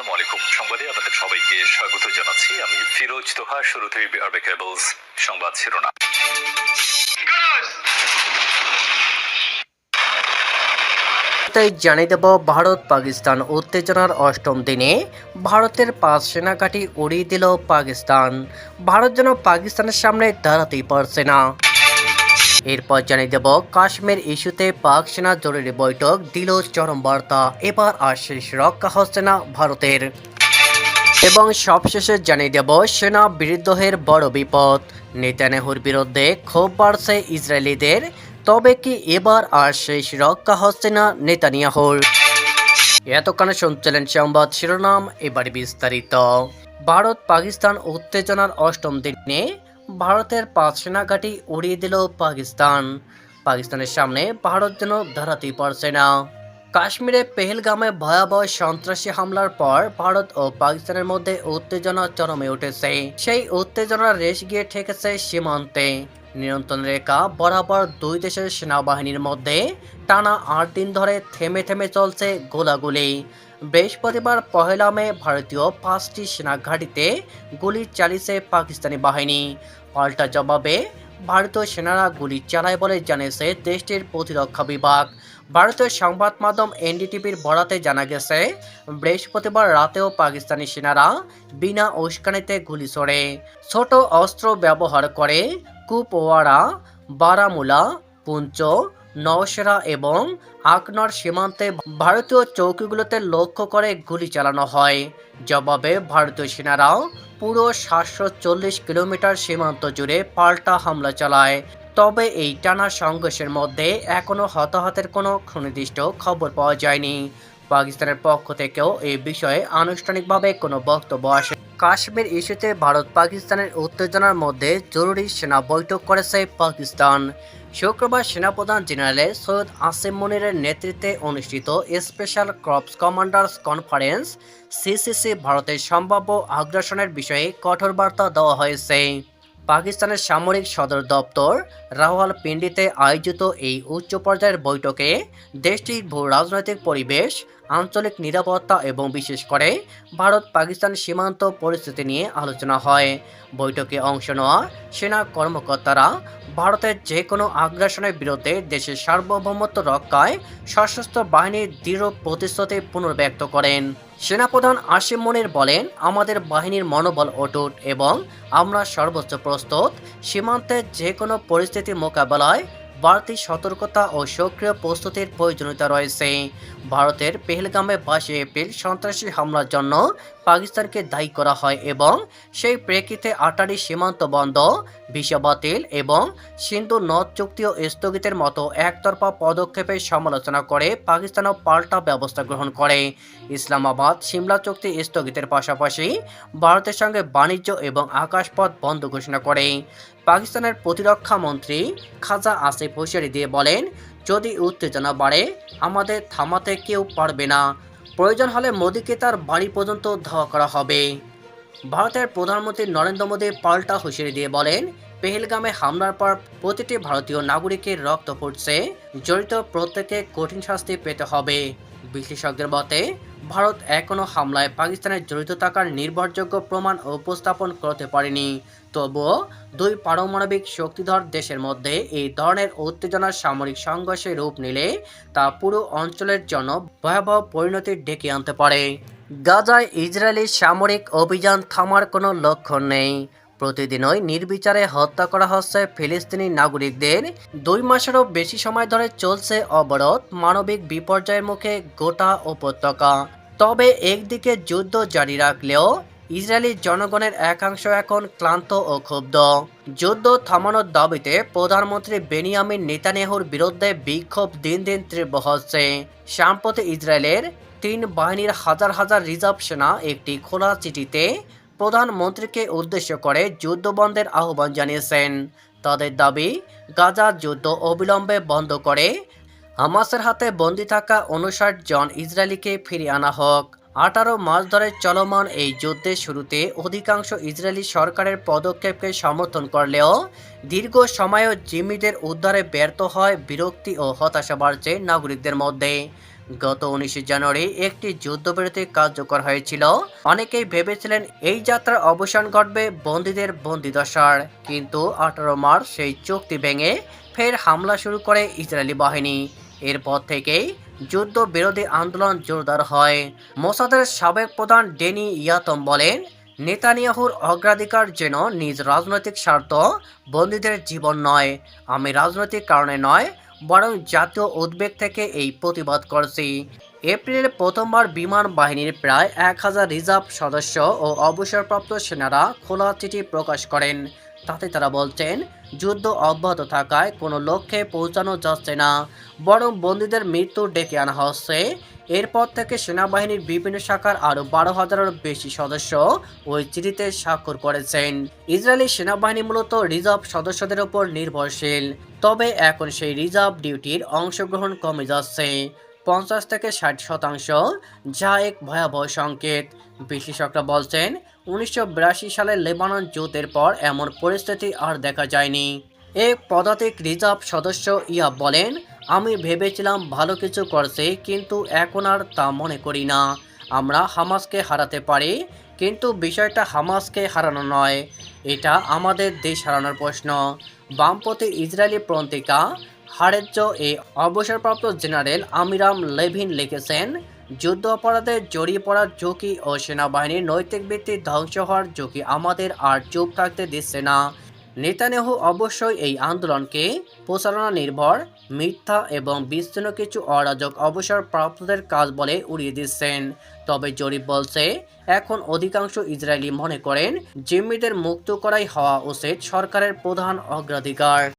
আসসালামু আলাইকুম সংবাদে আপনাদের সবাইকে স্বাগত জানাচ্ছি। আমি ফিরোজ তোহা শুরুতেই আরবে কেবলস সংবাদ শিরোনাম। তাই জানিয়ে দেব, ভারত পাকিস্তান উত্তেজনার অষ্টম দিনে ভারতের পাঁচ সেনাঘাঁটি উড়িয়ে দিল পাকিস্তান। ভারত যেন পাকিস্তানের সামনে দাঁড়াতেই পারছে না। এরপর জানিয়ে দেব, কাশ্মীর ইস্যুতে পাক সেনা জরুরি বৈঠক, দিল চরম বার্তা। এবার আর শেষ রক্ষা হচ্ছে না ভারতের। এবং সবশেষে জানিয়ে দেব, সেনা বিরুদ্ধের বড় বিপদ। নেতানেহুর বিরুদ্ধে ক্ষোভ বাড়ছে ইসরায়েলিদের। তবে কি এবার আর শেষ রক্ষা হচ্ছে না নেতানিয়াহুর? এতক্ষণে শুনছিলেন সংবাদ শিরোনাম, এবার বিস্তারিত। ভারত পাকিস্তান উত্তেজনার অষ্টম দিনে ভারতের পাঁচ সেনাঘাঁটি উড়িয়ে দিল পাকিস্তান। পাকিস্তানের সামনে ভারত যেন দাঁড়াতেই পারছে না। কাশ্মীরে পেহেলগামে ভয়াবহ সন্ত্রাসী হামলার পর ভারত ও পাকিস্তানের মধ্যে উত্তেজনা চরমে উঠেছে। সেই উত্তেজনার রেশ গিয়ে ঠেকেছে সীমান্তে। নিয়ন্ত্রণ রেখা বরাবর দুই দেশের সেনাবাহিনীর মধ্যে টানা আট দিন ধরে থেমে থেমে চলছে গোলাগুলি। বৃহস্পতিবার পহেলা মে ভারতীয় পাঁচটি সেনা ঘাঁটিতে গুলি চালিয়েছে পাকিস্তানি বাহিনী। পাল্টা জবাবে ভারতীয় সেনারা গুলি চালায় বলে জানিয়েছে দেশটির প্রতিরক্ষা বিভাগ। ভারতীয় সংবাদ মাধ্যম এনডিটিভির বরাতে জানা গেছে, বৃহস্পতিবার রাতেও পাকিস্তানি সেনারা বিনা উস্কানিতে গুলি ছোড়ে। ছোট অস্ত্র ব্যবহার করে কুপওয়ারা, বারামুলা, পুঞ্চ নওশেরা এবং আকনর সীমান্তে ভারতীয় চৌকিগুলোতে লক্ষ্য করে গুলি চালানো হয়। জবাবে ভারতীয় সেনারাও পুরো সাতশো চল্লিশ কিলোমিটার সীমান্ত জুড়ে পাল্টা হামলা চালায়। তবে এই টানা সংঘর্ষের মধ্যে এখনও হতাহতের কোনো সুনির্দিষ্ট খবর পাওয়া যায়নি। পাকিস্তানের পক্ষ থেকেও এই বিষয়ে আনুষ্ঠানিকভাবে কোনো বক্তব্য আসে। কাশ্মীর ইস্যুতে ভারত পাকিস্তানের উত্তেজনার মধ্যে জরুরি সেনা বৈঠক করেছে পাকিস্তান। শুক্রবার সেনাপ্রধান জেনারেল সৈয়দ আসিম মনিরের নেতৃত্বে অনুষ্ঠিত special corps commanders conference, CCC ভারতের সম্ভাব্য আগ্রাসনের বিষয়ে কঠোর বার্তা দেওয়া হয়েছে। পাকিস্তানের সামরিক সদর দপ্তর রাওয়ালপিন্ডিতে আয়োজিত এই উচ্চ পর্যায়ের বৈঠকে দেশটির ভূ রাজনৈতিক পরিবেশ আঞ্চলিক নিরাপত্তা এবং বিশেষ করে ভারত পাকিস্তান সীমান্ত পরিস্থিতি নিয়ে আলোচনা হয়। বৈঠকে অংশ নেওয়া সেনা কর্মকর্তারা ভারতের যে কোনো আগ্রাসনের বিরুদ্ধে দেশের সার্বভৌমত্ব রক্ষায় সশস্ত্র বাহিনীর দৃঢ় প্রতিশ্রুতি পুনর্ব্যক্ত করেন। সেনাপ্রধান আসিম মনির বলেন, আমাদের বাহিনীর মনোবল অটুট এবং আমরা সর্বোচ্চ প্রস্তুত। সীমান্তে যে কোনো পরিস্থিতি মোকাবেলায় বাড়তি সতর্কতা ও সক্রিয় প্রস্তুতির প্রয়োজনীয়তা রয়েছে। ভারতের পেহেলগামে বাইশে এপ্রিল সন্ত্রাসী হামলার জন্য পাকিস্তানকে দায়ী করা হয় এবং সেই প্রেক্ষিতে আটারি সীমান্ত বন্ধ, ভিসা বাতিল এবং সিন্ধু নদ চুক্তিও স্থগিতের মতো একতরফা পদক্ষেপের সমালোচনা করে পাকিস্তানও পাল্টা ব্যবস্থা গ্রহণ করে। ইসলামাবাদ সিমলা চুক্তি স্থগিতের পাশাপাশি ভারতের সঙ্গে বাণিজ্য এবং আকাশপথ বন্ধ ঘোষণা করে। পাকিস্তানের প্রতিরক্ষা মন্ত্রী খাজা আসিফ হুঁশিয়ারি দিয়ে বলেন, যদি উত্তেজনা বাড়ে, আমাদের থামাতে কেউ পারবে না। প্রয়োজন হলে মোদীকে তার বাড়ি পর্যন্ত ধাওয়া করা হবে। ভারতের প্রধানমন্ত্রী নরেন্দ্র মোদী পাল্টা হুঁশিয়ারি দিয়ে বলেন, পেহেলগামে হামলার পর প্রতিটি ভারতীয় নাগরিকের রক্ত পড়ছে জড়িত প্রত্যেকে কঠিন শাস্তি পেতে হবে। বিশেষজ্ঞের মতে, ভারত এখনও হামলায় পাকিস্তানের জড়িত থাকার নির্ভরযোগ্য প্রমাণ উপস্থাপন করতে পারেনি। তবুও দুই পারমাণবিক শক্তিধর দেশের মধ্যে এই ধরনের উত্তেজনার সামরিক সংঘর্ষে রূপ নিলে তা পুরো অঞ্চলের জন্য ভয়াবহ পরিণতি ডেকে আনতে পারে। গাজায় ইসরায়েলি সামরিক অভিযান থামার কোনো লক্ষণ নেই। প্রতিদিনই নির্বিচারে হত্যা করা হচ্ছে ফিলিস্তিনি নাগরিকদের। দুই মাসেরও বেশি সময় ধরে চলছে অবরোধ মানবিক বিপর্যয়ের মুখে গোটা উপত্যকা। তবে একদিকে যুদ্ধ জারি রাখলেও ইসরায়েলি জনগণের একাংশ এখন ক্লান্ত ও ক্ষুব্ধ। যুদ্ধ থামানোর দাবিতে প্রধানমন্ত্রী বেনিয়ামিন নেতানিয়াহুর বিরুদ্ধে বিক্ষোভ দিন দিন তীব্র হচ্ছে। সাম্প্রতিক ইসরায়েলের তিন বাহিনীর হাজার হাজার রিজার্ভ সেনা একটি খোলা চিঠিতে প্রধানমন্ত্রীকে উদ্দেশ্য করে যুদ্ধ বন্ধের আহ্বান জানিয়েছেন। তাদের দাবি, গাজা যুদ্ধ অবিলম্বে বন্ধ করে হামাসের হাতে বন্দি থাকা উনষাট জন ইসরায়েলিকে ফিরিয়ে আনা হোক। আঠারো মাস ধরে চলমান এই যুদ্ধের শুরুতে অধিকাংশ ইসরায়েলি সরকারের পদক্ষেপকে সমর্থন করলেও দীর্ঘ সময়ও জিম্মিদের উদ্ধারে ব্যর্থ হয় বিরক্তি ও হতাশা বাড়ছে নাগরিকদের মধ্যে। গত উনিশে জানুয়ারি একটি যুদ্ধবিরতি কার্যকর হয়েছিল। অনেকেই ভেবেছিলেন এই যাত্রার অবসান ঘটবে বন্দীদের বন্দিদশার কিন্তু আঠারো মার্চ সেই চুক্তি ভেঙে ফের হামলা শুরু করে ইসরায়েলি বাহিনী। এরপর থেকেই যুদ্ধ বিরোধী আন্দোলন জোরদার হয়। মোসাদের সাবেক প্রধান ডেনি ইয়াতম বলেন, নেতানিয়াহুর অগ্রাধিকার যেন নিজ রাজনৈতিক স্বার্থ বন্দীদের জীবন নয়, আমি রাজনৈতিক কারণে নয়, বরং জাতীয় উদ্বেগ থেকে এই প্রতিবাদ করছি। এপ্রিলে প্রথমবার বিমান বাহিনীর প্রায় এক হাজার রিজার্ভ সদস্য ও অবসরপ্রাপ্ত সেনারা খোলা চিঠি প্রকাশ করেন। তাতে তারা বলছেন, যুদ্ধ অব্যাহত থাকায় কোনো লক্ষ্যে পৌঁছানো যাচ্ছে না, বরং বন্দীদের মৃত্যু ডেকে আনা হচ্ছে। এরপর থেকে সেনাবাহিনীর বিভিন্ন শাখার আরও বারো হাজারেরও বেশি সদস্য ওই চিঠিতে স্বাক্ষর করেছেন। ইসরায়েলি সেনাবাহিনী মূলত রিজার্ভ সদস্যদের উপর নির্ভরশীল, তবে এখন সেই রিজার্ভ ডিউটির অংশগ্রহণ কমে যাচ্ছে। পঞ্চাশ থেকে ষাট শতাংশ, যা এক ভয়াবহ সংকেত। বিশেষজ্ঞরা বলছেন, উনিশশো বিরাশি সালে লেবানন যুদ্ধের পর এমন পরিস্থিতি আর দেখা যায়নি। এক পদাতিক রিজার্ভ সদস্য ইয়া বলেন, আমি ভেবেছিলাম ভালো কিছু করছে, কিন্তু এখন আর তা মনে করি না। আমরা হামাসকে হারাতে পারি, কিন্তু বিষয়টা হামাসকে হারানো নয়। এটা আমাদের দেশ হারানোর প্রশ্ন। বামপন্থী ইসরায়েলি পন্থিকা হারেজ্য এই অবসরপ্রাপ্ত জেনারেল আমিরাম লেভিন লিখেছেন, যুদ্ধ অপরাধে জড়িয়ে পড়ার ঝুঁকি ও সেনাবাহিনীর নৈতিক ভিত্তি ধ্বংস হওয়ার ঝুঁকি আমাদের আর চুপ থাকতে দিচ্ছে না। নেতানেহু অবশ্যই এই আন্দোলনকে প্রচারণা নির্ভর মিথ্যা এবং বিস্তীর্ণ কিছু অরাজক অবসরপ্রাপ্তদের কাজ বলে উড়িয়ে দিচ্ছেন। তবে জরিপ বলছে, এখন অধিকাংশ ইসরায়েলি মনে করেন, জিম্মিদের মুক্ত করাই হওয়া উচিত সরকারের প্রধান অগ্রাধিকার।